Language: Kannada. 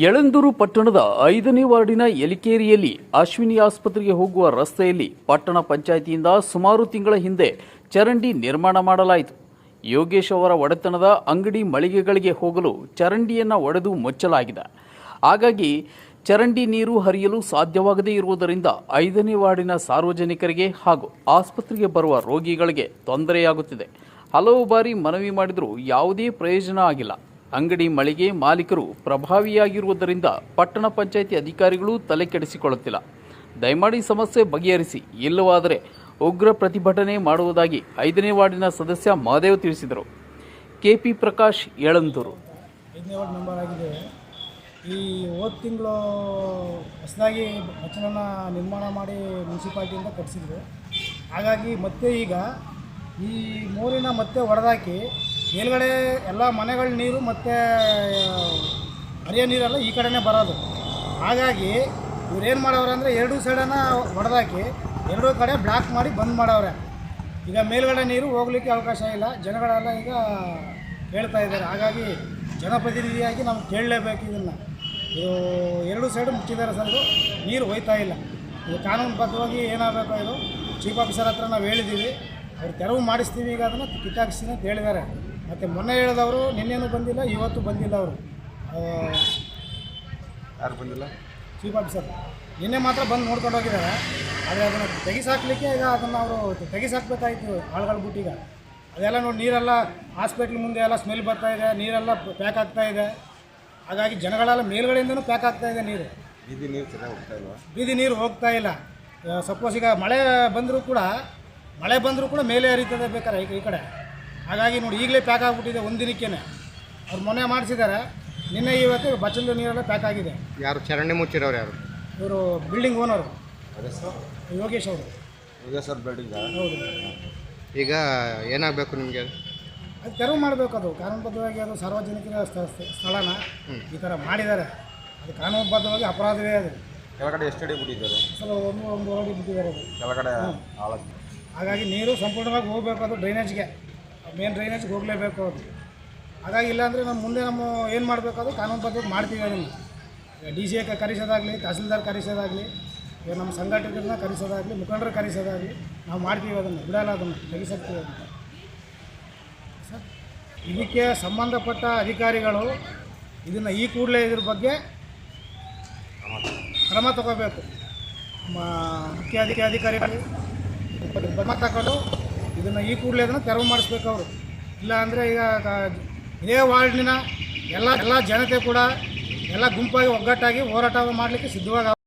ಯಳಂದೂರು ಪಟ್ಟಣದ ಐದನೇ ವಾರ್ಡಿನ ಎಲಿಕೇರಿಯಲ್ಲಿ ಅಶ್ವಿನಿ ಆಸ್ಪತ್ರೆಗೆ ಹೋಗುವ ರಸ್ತೆಯಲ್ಲಿ ಪಟ್ಟಣ ಪಂಚಾಯಿತಿಯಿಂದ ಸುಮಾರು ತಿಂಗಳ ಹಿಂದೆ ಚರಂಡಿ ನಿರ್ಮಾಣ ಮಾಡಲಾಯಿತು. ಯೋಗೇಶ್ ಅವರ ಒಡೆತನದ ಅಂಗಡಿ ಮಳಿಗೆಗಳಿಗೆ ಹೋಗಲು ಚರಂಡಿಯನ್ನು ಒಡೆದು ಮುಚ್ಚಲಾಗಿದೆ. ಹಾಗಾಗಿ ಚರಂಡಿ ನೀರು ಹರಿಯಲು ಸಾಧ್ಯವಾಗದೇ ಇರುವುದರಿಂದ ಐದನೇ ವಾರ್ಡಿನ ಸಾರ್ವಜನಿಕರಿಗೆ ಹಾಗೂ ಆಸ್ಪತ್ರೆಗೆ ಬರುವ ರೋಗಿಗಳಿಗೆ ತೊಂದರೆಯಾಗುತ್ತಿದೆ. ಹಲವು ಬಾರಿ ಮನವಿ ಮಾಡಿದರೂ ಯಾವುದೇ ಪ್ರಯೋಜನ ಆಗಿಲ್ಲ. ಅಂಗಡಿ ಮಳಿಗೆ ಮಾಲೀಕರು ಪ್ರಭಾವಿಯಾಗಿರುವುದರಿಂದ ಪಟ್ಟಣ ಪಂಚಾಯಿತಿ ಅಧಿಕಾರಿಗಳು ತಲೆ ಕೆಡಿಸಿಕೊಳ್ಳುತ್ತಿಲ್ಲ. ದಯಮಾಡಿ ಸಮಸ್ಯೆ ಬಗೆಹರಿಸಿ. ಇಲ್ಲವಾದರೆ ಉಗ್ರ ಪ್ರತಿಭಟನೆ ಮಾಡುವುದಾಗಿ ಐದನೇ ವಾರ್ಡಿನ ಸದಸ್ಯ ಮಹದೇವ್ ತಿಳಿಸಿದರು. ಕೆಪಿ ಪ್ರಕಾಶ್ ಏಳಂತೂರು ಐದನೇ ವಾರ್ಡ್ ಮೆಂಬರ್ ಆಗಿದ್ದೇವೆ ಈ ಹೋದ ತಿಂಗಳು ಹೊಸದಾಗಿ ಬಚ್ಚಲನ್ನು ನಿರ್ಮಾಣ ಮಾಡಿ ಮುನ್ಸಿಪಾಲ್ಟಿಯಿಂದ ಕಟ್ಟಿಸಿದ್ರು ಹಾಗಾಗಿ ಮತ್ತೆ ಈಗ ಈ ಮೋರಿನ ಮತ್ತೆ ಹೊಡೆದಾಕಿ ಮೇಲ್ಗಡೆ ಎಲ್ಲ ಮನೆಗಳ ನೀರು ಮತ್ತು ಹರಿಯ ನೀರೆಲ್ಲ ಈ ಕಡೆನೇ ಬರೋದು. ಹಾಗಾಗಿ ಇವ್ರು ಏನು ಮಾಡವ್ರೆ ಅಂದರೆ ಎರಡೂ ಸೈಡನ್ನ ಹೊಡೆದಾಕಿ ಎರಡೂ ಕಡೆ ಬ್ಲಾಕ್ ಮಾಡಿ ಬಂದ್ ಮಾಡವ್ರೆ. ಈಗ ಮೇಲ್ಗಡೆ ನೀರು ಹೋಗ್ಲಿಕ್ಕೆ ಅವಕಾಶ ಇಲ್ಲ. ಜನಗಳೆಲ್ಲ ಈಗ ಹೇಳ್ತಾ ಇದ್ದಾರೆ. ಹಾಗಾಗಿ ಜನಪ್ರತಿನಿಧಿಯಾಗಿ ನಾವು ಕೇಳಲೇಬೇಕು ಇದನ್ನು. ಇದು ಎರಡೂ ಸೈಡು ಮುಚ್ಚಿದ್ದಾರೆ ಸರ್ ನೀರು ಹೋಯ್ತಾ ಇಲ್ಲ. ಇದು ಕಾನೂನುಬದ್ಧವಾಗಿ ಏನಾಗಬೇಕು ಇದು. ಚೀಫ್ ಆಫೀಸರ್ ಹತ್ರ ನಾವು ಹೇಳಿದ್ದೀವಿ ಅವ್ರು ತೆರವು ಮಾಡಿಸ್ತೀವಿ ಈಗ ಅದನ್ನು ಕಿತ್ತಾಕಿಸ್ತೀನಿ ಅಂತ ಹೇಳಿದ್ದಾರೆ. ಮತ್ತು ಮೊನ್ನೆ ಹೇಳಿದವರು ನಿನ್ನೇನು ಬಂದಿಲ್ಲ ಇವತ್ತು ಬಂದಿಲ್ಲ ಅವರು. ಯಾರು ಬಂದಿಲ್ಲ? Chief officer. ನಿನ್ನೆ ಮಾತ್ರ ಬಂದು ನೋಡ್ಕೊಂಡು ಹೋಗಿದ್ದಾರೆ. ಆದರೆ ಅದನ್ನು ತೆಗಿಸಾಕ್ಲಿಕ್ಕೆ ಈಗ ಅದನ್ನು ಅವರು ತೆಗಿಸಾಕ್ಬೇಕಾಯ್ತು ಆಳುಗಳ ಬುಟ್ಟಿಗ ಅದೆಲ್ಲ ನೋಡಿ ನೀರೆಲ್ಲ ಹಾಸ್ಪಿಟ್ಲ್ ಮುಂದೆ ಎಲ್ಲ ಸ್ಮೆಲ್ ಬರ್ತಾ ಇದೆ ನೀರೆಲ್ಲ ಪ್ಯಾಕ್ ಆಗ್ತಾ ಇದೆ. ಹಾಗಾಗಿ ಜನಗಳೆಲ್ಲ ಮೇಲ್ಗಡೆಯಿಂದನೂ ಪ್ಯಾಕ್ ಆಗ್ತಾ ಇದೆ ನೀರು. ಬೀದಿ ನೀರು ಚೆನ್ನಾಗಿ ಹೋಗ್ತಾ ಇಲ್ವಾ? ಬೀದಿ ನೀರು ಹೋಗ್ತಾ ಇಲ್ಲ. ಸಪೋಸ್ ಈಗ ಮಳೆ ಬಂದರೂ ಕೂಡ ಮಳೆ ಬಂದರೂ ಕೂಡ ಮೇಲೆ ಹರಿತದೆ ಬೇಕಾರೆ ಈ ಈ ಕಡೆ. ಹಾಗಾಗಿ ನೋಡಿ ಈಗಲೇ ಪ್ಯಾಕ್ ಆಗಿಬಿಟ್ಟಿದೆ ಒಂದು ದಿನಕ್ಕೇ ಅವ್ರು ಮೊನ್ನೆ ಮಾಡಿಸಿದ್ದಾರೆ ನಿನ್ನೆ ಇವತ್ತು ಬಚ್ಚಲು ನೀರೆಲ್ಲ ಪ್ಯಾಕ್ ಆಗಿದೆ. ಯಾರು ಚರಂಡಿ ಮುಚ್ಚಿರೋರು ಯಾರು? ಇವರು ಬಿಲ್ಡಿಂಗ್ ಓನರು ಅದೇ ಸರ್ ಯೋಗೇಶ್ ಅವರು. ಯೋಗೇಶ್ ಸರ್ ಬಿಲ್ಡಿಂಗ್ ಹೌದು. ಈಗ ಏನಾಗಬೇಕು ನಿಮಗೆ ಅದು? ತೆರವು ಮಾಡಬೇಕು ಅದು. ಕಾನೂನುಬದ್ಧವಾಗಿ ಅದು ಸಾರ್ವಜನಿಕರ ಸ್ಥ- ಸ್ಥ- ಸ್ಥಳನ ಈ ಥರ ಮಾಡಿದ್ದಾರೆ. ಅದು ಕಾನೂನುಬದ್ಧವಾಗಿ ಅಪರಾಧವೇ ಅದು. ಕೆಳಗಡೆ ಎಷ್ಟು ಅಡಿ ಬಿಟ್ಟಿದ್ದಾರೆ? ಸರ್ ಒಂದು ಒಂದು ಅಡಿ ಬಿಟ್ಟಿದ್ದಾರೆ ಅದು. ಕೆಳಗಡೆ ಹಾಗಾಗಿ ನೀರು ಸಂಪೂರ್ಣವಾಗಿ ಹೋಗಬೇಕು ಅದು ಡ್ರೈನೇಜ್ಗೆ. ಮೇನ್ ಡ್ರೈನೇಜ್ಗೆ ಹೋಗಲೇಬೇಕು ಅದು ಹಾಗಾಗಿ ಇಲ್ಲಾಂದರೆ ನಮ್ಮ ಮುಂದೆ ನಮ್ಮ ಏನು ಮಾಡಬೇಕು ಅದು ಬದ್ಧ ಮಾಡ್ತೀವಿ ಅದನ್ನು ಡಿ ಸಿ ಎ ಕರೆಸೋದಾಗಲಿ ತಹಸೀಲ್ದಾರ್ ಕರೆಸೋದಾಗಲಿ ಈಗ ನಮ್ಮ ಸಂಘಟಕರನ್ನ ಕರೆಸೋದಾಗಲಿ ಮುಖಂಡರು ಕರೆಸೋದಾಗಲಿ ನಾವು ಮಾಡ್ತೀವಿ ಅದನ್ನು ಬಿಡಲ್ಲ ಅದನ್ನು ತೆಗಿಸಕ್ತೀವಿ ಅದನ್ನು ಸರ್ ಇದಕ್ಕೆ ಸಂಬಂಧಪಟ್ಟ ಅಧಿಕಾರಿಗಳು ಇದನ್ನು ಈ ಕೂಡಲೇ ಇದ್ರ ಬಗ್ಗೆ ಕ್ರಮ ತಗೋಬೇಕು ಮುಖ್ಯ ಅಧಿಕ ಅಧಿಕಾರಿಗಳು ಕ್ರಮ ತಗೊಂಡು ಇದನ್ನು ಈ ಕೂಡಲೇ ಅದನ್ನು ತೆರವು ಮಾಡಿಸ್ಬೇಕು ಅವರು. ಇಲ್ಲ ಅಂದರೆ ಈಗ ಇದೇ ವಾರ್ಡ್ನ ಎಲ್ಲ ಎಲ್ಲ ಜನತೆ ಕೂಡ ಎಲ್ಲ ಗುಂಪಾಗಿ ಒಗ್ಗಟ್ಟಾಗಿ ಹೋರಾಟ ಮಾಡಲಿಕ್ಕೆ ಸಿದ್ಧವಾಗಿ